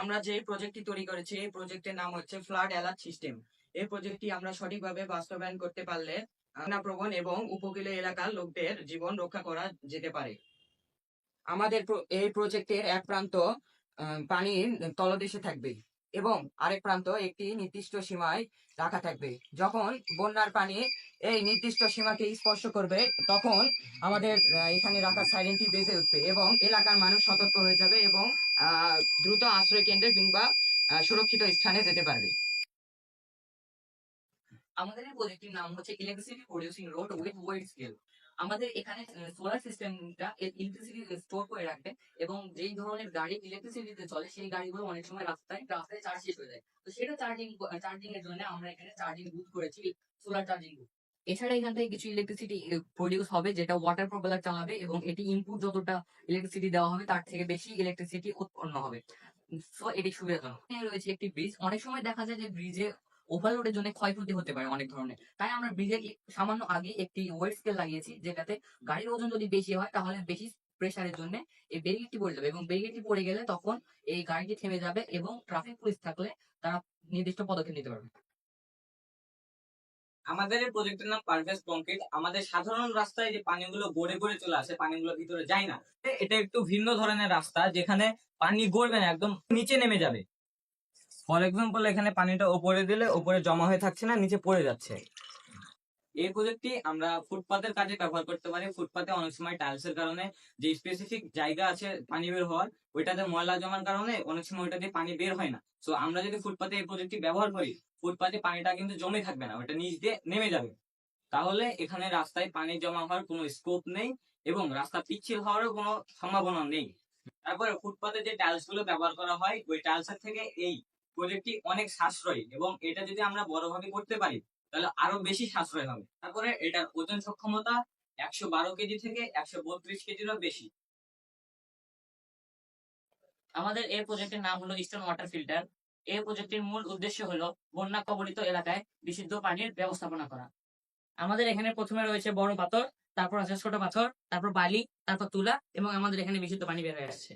আমরা যে প্রজেক্টটি তৈরি করেছি, এই প্রজেক্টের নাম হচ্ছে ফ্লাড অ্যালার্ট সিস্টেম এই প্রজেক্টটি আমরা সঠিকভাবে বাস্তবায়ন করতে পারলে প্রবণ এবং উপকূলীয় এলাকার লোকদের জীবন রক্ষা করা যেতে পারে। আমাদের এই প্রজেক্টের এক প্রান্ত পানির তলদেশে থাকবে এবং আরেক প্রান্ত একটি নির্দিষ্ট সীমায় রাখা থাকবে। যখন বন্যার পানি এই নির্দিষ্ট সীমাকে স্পর্শ করবে, তখন আমাদের এখানে রাখা সাইরেনটি বেজে উঠবে এবং এলাকার মানুষ সতর্ক হয়ে যাবে এবং দ্রুত আশ্রয় কেন্দ্রে কিংবা সুরক্ষিত স্থানে যেতে পারবে। আমাদের এই প্রজেক্টটির নাম হচ্ছে electricity producing road with weight scale আমাদের এখানে সোলার সিস্টেমটা ইলেকট্রিসিটি স্টোর করে রাখবে এবং যেই ধরনের গাড়ি ইলেকট্রিসিটিতে চলে, সেই গাড়িগুলো অনেক সময় রাস্তায় রাস্তায় চার্জ শেষ হয়ে যায়। তো সেটা চার্জিং চার্জিং এর জন্য আমরা এখানে চার্জিং বুথ করেছি সোলার চার্জিং বুথ এছাড়া এখান থেকে কিছু ইলেকট্রিসিটি প্রডিউস হবে, যেটা ওয়াটার প্রপেলার চালাবে এবং এটি ইনপুট যতটা ইলেকট্রিসিটি দেওয়া হবে, তার থেকে বেশি ইলেকট্রিসিটি উৎপন্ন হবে। সো এটি সুবিধাজনক। রয়েছে একটি ব্রিজ অনেক সময় দেখা যায় যে ব্রিজে ওভারলোডের জন্য ক্ষয়ক্ষতি হতে পারে অনেক ধরনের। তাই আমরা ব্রিজের সামান্য আগে একটি ওয়েট স্কেল লাগিয়েছি, যেটাতে গাড়ির ওজন যদি বেশি হয়, তাহলে বেশি প্রেসারের জন্য এই ব্যারিকেডটি পড়ে যাবে এবং ব্যারিকেডটি পড়ে গেলে তখন এই গাড়িটি থেমে যাবে এবং ট্রাফিক পুলিশ থাকলে তারা নির্দিষ্ট পদক্ষেপ নিতে পারবে। আমাদের এই প্রজেক্টের নাম পারফেস কংক্রিট আমাদের সাধারণ রাস্তায় যে পানিগুলো গড়ে গড়ে চলে আসে, পানিগুলো ভিতরে যায় না। এটা একটু ভিন্ন ধরনের রাস্তা, যেখানে পানি গড়বে না, একদম নিচে নেমে যাবে। ফর এক্সাম্পল এখানে পানিটা ওপরে দিলে, ওপরে জমা হয়ে থাকছে না, নিচে পড়ে যাচ্ছে। এই প্রজেক্টটি আমরা ফুটপাতের কাজে ব্যবহার করতে পারি। ফুটপাতে অনেক সময় টাইলস এর কারণে যে স্পেসিফিক জায়গা আছে পানি বের হওয়ার, ওইটাতে ময়লা জমার কারণে অনেক সময় ওইটা দিয়ে পানি বের হয় না। তো আমরা যদি ফুটপাতে এই প্রজেক্টটি ব্যবহার করি, ফুটপাতে পানিটা কিন্তু জমে থাকবে না ওটা নিচ দিয়ে নেমে যাবে। তাহলে এখানে রাস্তায় পানি জমা হওয়ার কোনো স্কোপ নেই এবং রাস্তা পিচ্ছিল হওয়ারও কোনো সম্ভাবনা নেই। তারপরে ফুটপাতে যে টাইলসগুলো ব্যবহার করা হয়, ওই টাইলস এর থেকে এই প্রজেক্টটি অনেক সাশ্রয়ী এবং এটা যদি আমরা বড়ভাবে করতে পারি তাহলে আরও বেশি সাশ্রয় হবে। তারপরে এটার ওজন সক্ষমতা একশো বারো কেজি থেকে একশো বত্রিশ কেজিরও বেশি। আমাদের এই প্রজেক্টের নাম হলো ইস্টার্ন ওয়াটার ফিল্টার এই প্রজেক্টের মূল উদ্দেশ্য হলো বন্যা কবলিত এলাকায় বিশুদ্ধ পানির ব্যবস্থাপনা করা। আমাদের এখানে প্রথমে রয়েছে বড় পাথর, তারপর আছে ছোট পাথর, তারপর বালি, তারপর তুলা এবং আমাদের এখানে বিশুদ্ধ পানি বের হয়ে আসছে।